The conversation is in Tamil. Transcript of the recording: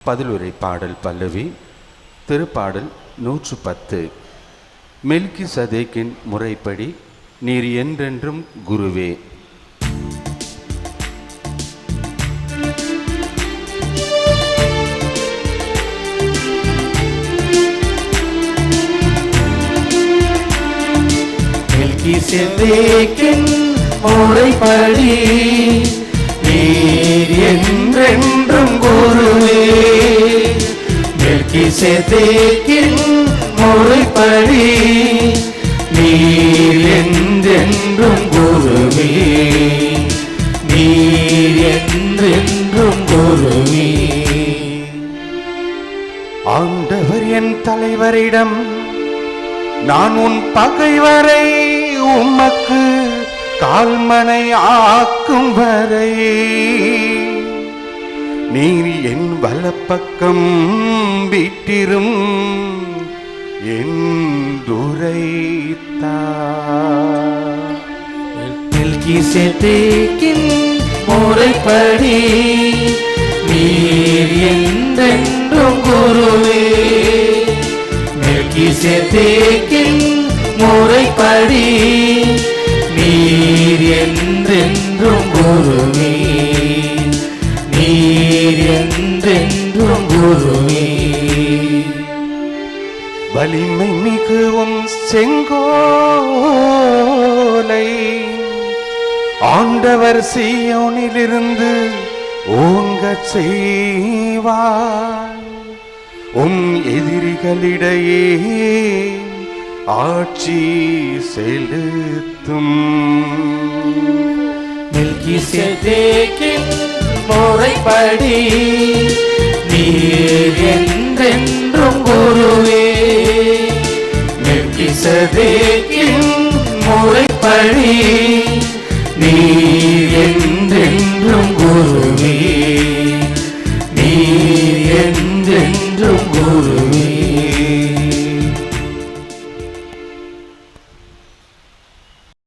பதிலுரை பாடல் பல்லவி திருப்பாடல் நூற்று பத்து மெல்கி சதேக்கின் முறைப்படி நீர் என்றென்றும் குருவே. மெல்கிசேதேக்கின் முறைப்படி நீர் என்றென்றும் குருவே மெல்கிசேதேக்கின் முறைப்படி நீர் என்றென்றும் குருவே நீர் என்றென்றும் குருவே ஆண்டவர் என் தலைவரிடம் நான் உன் பகைவரை உமக்கு கால்மனை ஆக்கும் வரை நீர் என் வலப்பக்கம் விட்டிரும் என் துரைத்தா முறைப்படி நீர் என்றென்றும் குருவே மெல்கிசேதேக்கின் முறைப்படி நீர் என்றென்றும் குருவே வலிமை மிகவும் செங்கோலை. ஆண்டவர் சீயோனிலிருந்து ஓங்கச் செய்வார். உம் எதிரிகளிடையே ஆட்சி செலுத்தும். மெல்கிசேதேக்கின் முறைப்படி நீர் என்றென்றும் முறைப்படி